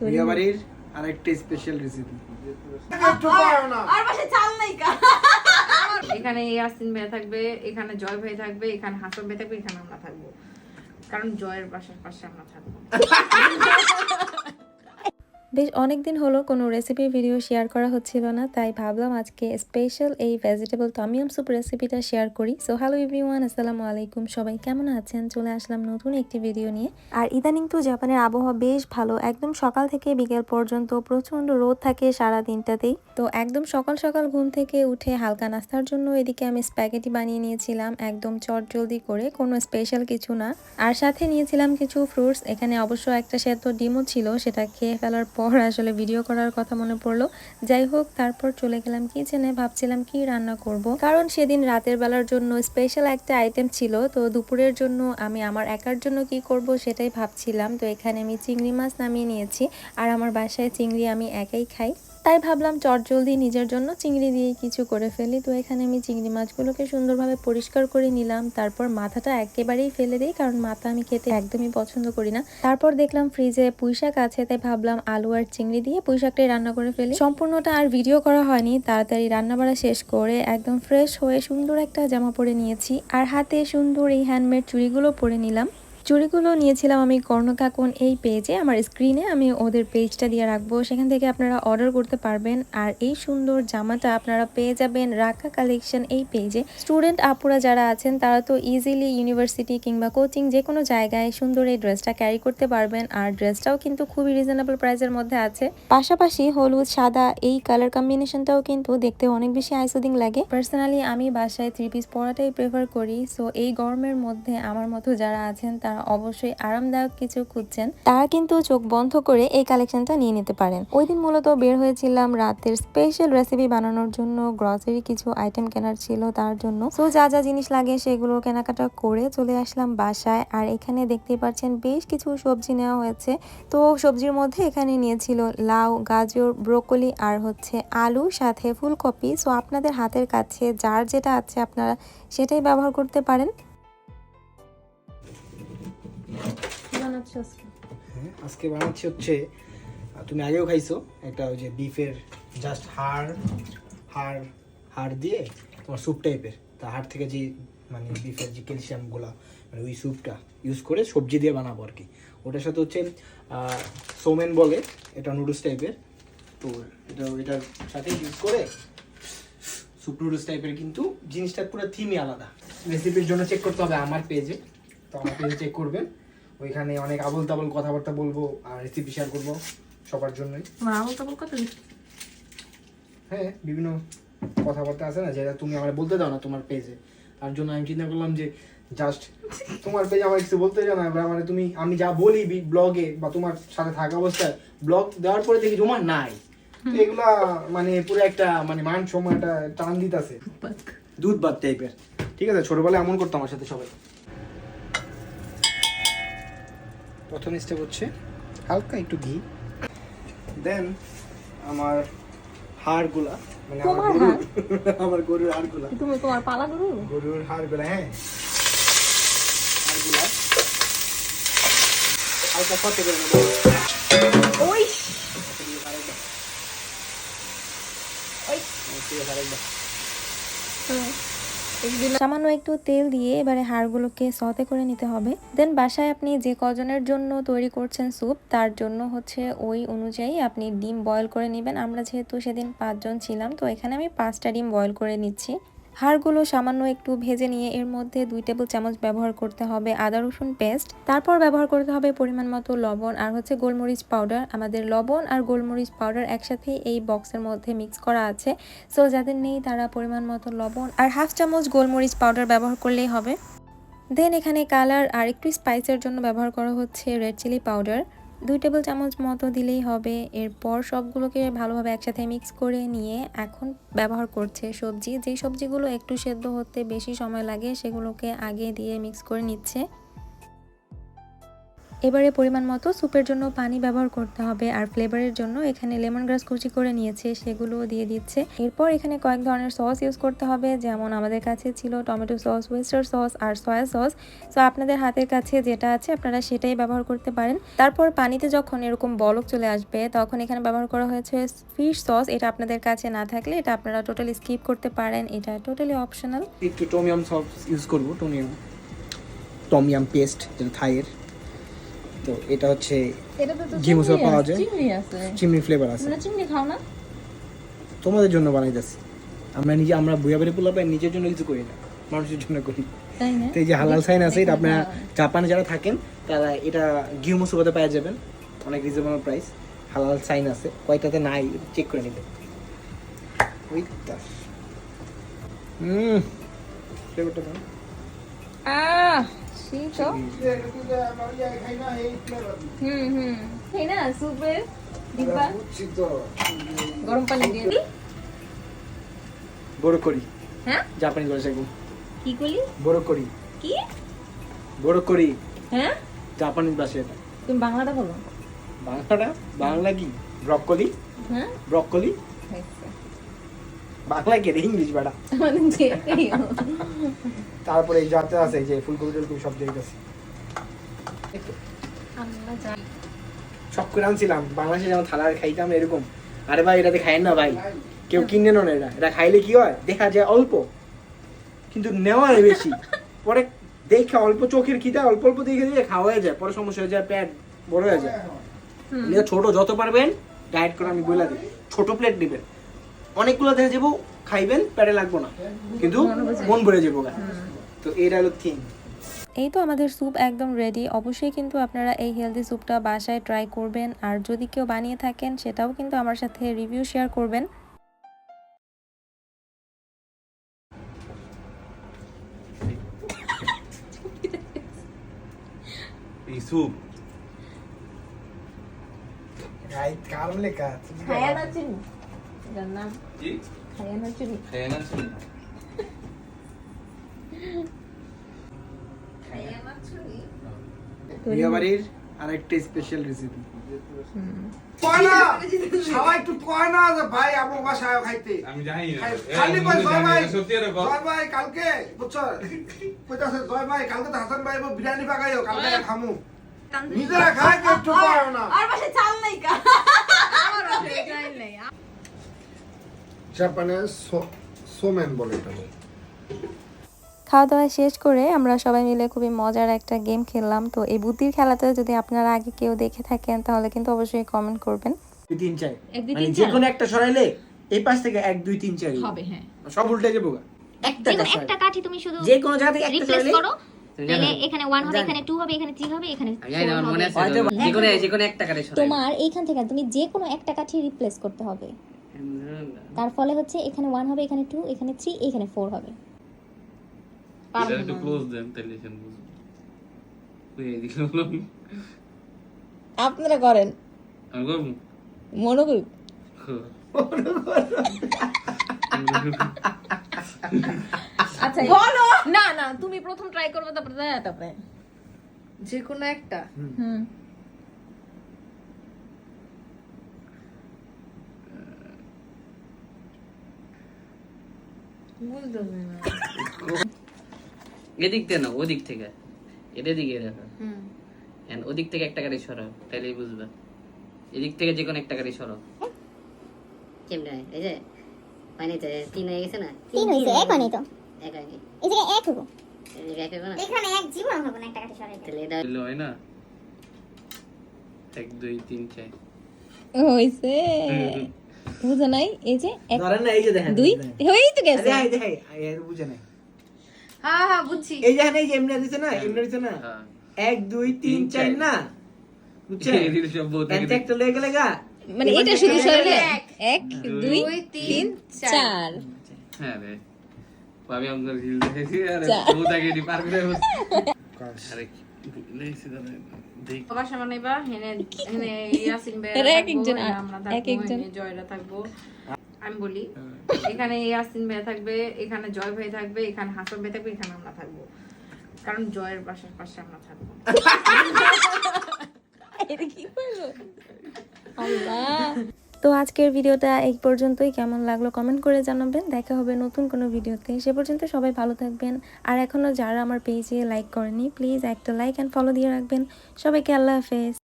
বিয়ে বাড়ির আরেকটা স্পেশাল রেসিপি আর পাশে চাল নাই কা। এখানে ইয়াসিন ভাই থাকবে এখানে জয় ভাই থাকবে এখানে হাসান ভাই থাকবে এখানে আমরা থাকব। কারণ জয়ের বাসার পাশে আমরা থাকব। বেশ অনেক দিন হলো কোনো রেসিপি ভিডিও শেয়ার করা হচ্ছিল না, তাই ভাবলাম আজকে স্পেশাল এই ভেজিটেবল টমিয়াম স্যুপ রেসিপিটা শেয়ার করি। সো হ্যালো এভরিওয়ান আসসালামু আলাইকুম। সবাই কেমন আছেন? চলে আসলাম নতুন একটি ভিডিও নিয়ে। আর ইদানিং তো জাপানের আবহাওয়া বেশ ভালো। একদম সকাল থেকে বিকেল পর্যন্ত প্রচণ্ড রোদ থাকে সারা দিনটাতেই তো একদম সকাল সকাল ঘুম থেকে উঠে হালকা নাস্তার জন্য এদিকে আমি স্প্যাগেটি বানিয়ে নিয়েছিলাম, একদম চটজলদি করে, কোনো স্পেশাল কিছু না। আর সাথে নিয়েছিলাম কিছু ফ্রুটস এখানে অবশ্য একটা সেদ্ধ ডিমও ছিল, সেটা খেয়ে ফেলার পর আসলে ভিডিও করার কথা মনে পড়ল। যাই হোক, তারপর চলে গেলাম কিচেনে ভাবছিলাম কি রান্না করব। কারণ সেদিন রাতের বেলার জন্য স্পেশাল একটা আইটেম ছিল। তো দুপুরের জন্য আমি আমার একার জন্য কি করব সেটাই ভাবছিলাম। তো এখানে আমি চিংড়ি মাছ নামিয়ে নিয়েছি। আর আমার বাসায় চিংড়ি আমি একাই খাই। তাই ভাবলাম চটজলদি নিজের জন্য চিংড়ি দিয়ে কিছু করে ফেলি। তো এখানে আমি চিংড়ি মাছগুলোকে সুন্দরভাবে পরিষ্কার করে নিলাম। তারপর মাথাটা একেবারেই ফেলে দিই, কারণ মাথা আমি খেতে একদমই পছন্দ করি না। তারপর দেখলাম ফ্রিজে পুঁইশাক আছে, তাই ভাবলাম আলু আর চিংড়ি দিয়ে পুঁইশাকটাই রান্না করে ফেলি। সম্পূর্ণটা আর ভিডিও করা হয়নি, তাড়াতাড়ি রান্না বাড়া শেষ করে একদম ফ্রেশ হয়ে সুন্দর একটা জামা পরে নিয়েছি। আর হাতে সুন্দর এই হ্যান্ডমেড চুড়িগুলো পরে নিলাম। চুড়িগুলো নিয়েছিলাম আমি কর্ণকাকন এই পেজে, আমার স্ক্রিনে আমি ওদের পেজটা দিয়ে রাখব। সেখান থেকে আপনারা অর্ডার করতে পারবেন। আর এই সুন্দর জামাটা আপনারা পেয়ে যাবেন রাখা কালেকশন এই পেজে স্টুডেন্ট আপুরা যারা আছেন, তারা তো ইজিলি ইউনিভার্সিটি কিংবা কোচিং যে কোনো জায়গায় সুন্দর এই ড্রেসটা ক্যারি করতে পারবেন। আর ড্রেসটাও কিন্তু খুবই রিজনেবল প্রাইসের মধ্যে আছে। পাশাপাশি হলুদ, সাদা এই কালার কম্বিনেশনটাও কিন্তু দেখতে অনেক বেশি আইসোদিং লাগে। পার্সোনালি আমি বাসায় থ্রি পিস পরাটাই প্রেফার করি। সো এই গরমের মধ্যে আমার মতো যারা আছেন, তারা অবশ্যই আরামদায়ক কিছু খুঁজছেন, তারা কিন্তু চোখ বন্ধ করে এই কালেকশনটা নিয়ে নিতে পারেন। ওই দিন মূলত বের হয়েছিলাম রাতের স্পেশাল রেসিপি বানানোর জন্য গ্রসারি কিছু আইটেম কেনার ছিল তার জন্য। সো যা যা জিনিস লাগে সেগুলো কেনাকাটা করে চলে আসলাম বাসায়। আর এখানে দেখতেই পাচ্ছেন বেশ কিছু সবজি নেওয়া হয়েছে। তো, সবজির মধ্যে এখানে নিয়েছিল লাউ, গাজর ব্রোকলি আর হচ্ছে আলু, সাথে ফুলকপি। সো আপনাদের হাতের কাছে যার যেটা আছে আপনারা সেটাই ব্যবহার করতে পারেন। আজকে? হ্যাঁ আজকে বানাচ্ছি হচ্ছে তুমি আগেও খাইছো, একটা ওই যে বিফের জাস্ট হাড় হাড় হাড় দিয়ে তোমার স্যুপ টাইপের তা হাড় থেকে যে মানে বিফের যে ক্যালসিয়ামগুলা মানে ওই স্যুপটা ইউজ করে সবজি দিয়ে বানাবো আর কি। ওটার সাথে হচ্ছে সোমেন বলে, এটা নুডলস টাইপের তো এটা, এটার সাথে ইউজ করে স্যুপ নুডলস টাইপের কিন্তু জিনিসটার পুরো থিমই আলাদা। রেসিপির জন্য চেক করতে হবে আমার পেজে তো আমার পেজে চেক করবেন। ওইখানে অনেক আবল তাবল কথাবার্তা বলব আর রেসিপি শেয়ার করব সবার জন্যই। তোমার আবল তাবল কত হ্যাঁ বিভিন্ন কথাবার্তা আছে না যেটা তুমি আমার বলতে দাও না তোমার পেজে তার জন্য আমি চিন্তা করলাম যে জাস্ট তোমার পেজে আমার কিছু বলতে জানা মানে তুমি আমি যা বলি ব্লগে বা তোমার সাথে থাকা অবস্থায় ব্লগ দেওয়ার পরে দেখি তোমার নাই। এগুলা মানে পুরো একটা মানে মান সময়টা টান দিতেছে। দুধ ভাত টাইপের ঠিক আছে ছোটবেলায় এমন করতো আমার সাথে সবাই। প্রথম স্টেপ হচ্ছে হালকা একটু ঘি। দেন আমার হাড়গুলা মানে আমার গরুর আমার গরুর হাড়গুলা। তুমি তোমার পালা গরু গরুর হাড়গুলা হ্যাঁ। হাড়গুলা হালকা ফতে করে নেব ওই ঠিক আছে আরেকবার সামান্য একটু তেল দিয়ে এবারে হাড়গুলোকে সতে করে নিতে হবে। দেন বাসায় আপনি যে কজনের জন্য তৈরি করছেন স্যুপ, তার জন্য হচ্ছে ওই অনুযায়ী আপনি ডিম বয়ল করে নেবেন। আমরা যেহেতু সেদিন পাঁচজন ছিলাম, তো এখানে আমি পাঁচটা ডিম বয়ল করে নিচ্ছি। হাড়গুলো সামান্য একটু ভেজে নিয়ে এর মধ্যে দুই টেবিল চামচ ব্যবহার করতে হবে আদা, রসুন পেস্ট। তারপর ব্যবহার করতে হবে পরিমাণ মতো লবণ আর হচ্ছে গোলমরিচ পাউডার। আমাদের লবণ আর গোলমরিচ পাউডার একসাথে এই বক্সের মধ্যে মিক্স করা আছে। সো যাদের নেই তারা পরিমাণ মতো লবণ আর হাফ চামচ গোলমরিচ পাউডার ব্যবহার করলেই হবে। দেন এখানে কালার আর একটু স্পাইসের জন্য ব্যবহার করা হচ্ছে রেড চিলি পাউডার। দুই টেবিল চামচ মতো দিলেই হবে। এরপর সবগুলোকে ভালোভাবে একসাথে মিক্স করে নিয়ে এখন ব্যবহার করছে সবজি। যেই সবজিগুলো একটু সেদ্ধ হতে বেশি সময় লাগে, সেগুলোকে আগে দিয়ে মিক্স করে নিচ্ছে। এবারে পরিমাণ মতো স্যুপের জন্য পানি ব্যবহার করতে হবে আর ফ্লেভারের জন্য এখানে লেমন গ্রাস কুচি করে নিয়েছে, সেগুলোও দিয়ে দিচ্ছে। এরপর এখানে কয়েক ধরনের সস ইউজ করতে হবে, যেমন আমাদের কাছে ছিল টমেটো সস ওয়েস্টার সস আর সয়া সস সো আপনাদের হাতের কাছে যেটা আছে, আপনারা সেটাই ব্যবহার করতে পারেন। তারপর পানিতে যখন এরকম বলক চলে আসবে, তখন এখানে ব্যবহার করা হয়েছে ফিশ সস এটা আপনাদের কাছে না থাকলে এটা আপনারা টোটালি স্কিপ করতে পারেন। এটা টোটালি অপশনাল একটু টমিয়াম সস ইউজ করব tom yum tom yum paste যেটা থাইয়ের। তো এটা হচ্ছে ঘি মশলা পাওয়া যায়। চিমনি ফ্লেভার আছে। তোমরা খাও না? তোমাদের জন্য বানাইতেছি আমরা নিজে আমরা বুয়া বেড়ে পোলা পাই নিজের জন্য কিছু করি না মানুষের জন্য করি। তো এই যে হালাল সাইন আছে এটা আপনারা জাপানে যারা থাকেন তারা এটা ঘিউ মসুবাতে পাওয়া যাবেন। অনেক রিজনেবল প্রাইস হালাল সাইন আছে কয়টাতে নাই চেক করে নেবেন। ওই হুম ফ্লেভারটা দাও। আহ শীত হুম হুম না ডিব্বা গরম পানি দিয়ে দিই বড় করি হ্যাঁ জাপানি ভাষা কি করলি বড় করি কি বড় করি হ্যাঁ জাপানি ভাষা তুমি বাংলাটা বলো বাংলাটা বাংলা কি ব্রকলি হ্যাঁ ব্রকলি। বাংলা কি ইংলিশ। তারপরে এই যাতে আছে যে ফুলকপি টুলকপি সব সব করে আনছিলাম বাংলাদেশে যেমন থালা খাইতাম এরকম। আরে ভাই এটাতে না ভাই। কেউ কিনে না এটা। এটা খাইলে কি হয়? দেখা যায় অল্প। কিন্তু নেওয়া বেশি। পরে দেখে অল্প চোখের খিদা অল্প অল্প দেখে দিয়ে খাওয়া হয়ে যায়। পরে সমস্যা হয়ে যায় পেট বড় হয়ে যায়। ছোট যত পারবেন ডায়েট করে আমি বলে দিই। ছোট প্লেট নেবেন। অনেকগুলো দেখা যাব খাইবেন পেটে লাগবো না। কিন্তু মন ভরে যাব গা। তো এটা হলো থিম এই তো আমাদের স্যুপ একদম রেডি অবশ্যই কিন্তু আপনারা এই হেলদি স্যুপটা বাসায় ট্রাই করবেন। আর যদি কেউ বানিয়ে থাকেন সেটাও কিন্তু আমার সাথে রিভিউ শেয়ার করবেন। এই স্যুপ কারণ লেখা খায়া না চিনি এটার নাম কি খায়া না চিনি খেয়ে না ছিল আরেকটা স্পেশাল রেসিপি সবাই একটু কয়না যে ভাই আমার বাসায় খাইতে আমি জানি না খালি কয় জয় ভাই। জয় ভাই কালকে বুঝছ কইতাছে জয় ভাই কালকে তো হাসান ভাই বিরিয়ানি পাকাইও কালকে খামু নিজেরা কেউ একটু কয় না আর পাশে চাল নাই কা আমার বাসায় যাই নাই। জাপানে সোমেন বলে এটা খাওয়া দাওয়া শেষ করে আমরা সবাই মিলে খুবই মজার একটা গেম খেললাম। তো এই বুদ্ধির খেলাতে যদি আপনারা আগে কেউ দেখে থাকেন তাহলে কিন্তু অবশ্যই কমেন্ট করবেন। দুই তিন দুই, মানে যে কোনো একটা সরাইলে এই পাশ থেকে এক দুই তিন চার। হবে হ্যাঁ। সব উল্টে যাব গা। একটা একটা কাঠি তুমি শুধু যে কোনো জায়গা থেকে একটা সরাইলে করো। এখানে হবে এখানে হবে এখানে হবে এখানে আমি জানি না, আমার মনে আছে যে কোনো যে কোনো একটা কারে তোমার এইখান থেকে তুমি যে কোনো একটা কাঠি রিপ্লেস করতে হবে। তার ফলে হচ্ছে এখানে ওয়ান হবে এখানে টু এখানে থ্রি এখানে ফোর হবে। এটা একটু ক্লোজ দেন তাহলে সেন বুঝব। আপনারা করেন। আমি করব? মনে করি আচ্ছা বলো। না না তুমি প্রথম ট্রাই করবে তারপরে দেখা তারপরে। যে কোনো একটা। হুম। এদিক থেকে না ওদিক থেকে। এটা দিকে রাখো। হুম। ওদিক থেকে একটা গাড়ি সরাও তাহলেই বুঝবে। এদিক থেকে যে কোনো একটা গাড়ি সরাও। কেমনে? এই যে মানে তো তিন হয়ে গেছে না? তিন হয়েছে এক হয়নি তো। এক হয়নি এই জায়গায় এক হব। এক না? এখানে এক জীবন হব না একটা কাঠি সরাই তাহলে এটা হয় না? এক দুই তিন চার। হইছে। বুঝো নাই? এই যে এক ধরেন না এই যে দেখেন দুই এই হয়েই তো গেছে। এই দেখেন, এই বুঝে নাই। হ্যাঁ হ্যাঁ বুঝছি। এই যে এখানে এই যে এমনি দিছে না এমনি দিছে না? হ্যাঁ। এক দুই তিন চার। না? বুঝছেন? এদিকে সব বউ একটা লয়ে গেলে গা? মানে এটা শুধু সরলে? এক। দুই তিন চার। হ্যাঁ রে। আমি আপনার রিল দেখেছি আরে চার। বউ পার করে আরে আমি বলি এখানে ইয়াসিন ভাই থাকবে এখানে জয় ভাই থাকবে এখানে হাসান ভাই থাকবে এখানে আমরা থাকব কারণ জয়ের বাসার পাশে আমরা থাকব কি আল্লাহ তো আজকের ভিডিওটা এই পর্যন্তই। কেমন লাগল কমেন্ট করে জানাবেন। দেখা হবে নতুন কোনো ভিডিওতে। সে পর্যন্ত সবাই ভালো থাকবেন। আর এখনও যারা আমার পেজে লাইক করেনি প্লিজ একটা লাইক অ্যান্ড ফলো দিয়ে রাখবেন। সবাইকে আল্লাহ হাফেজ।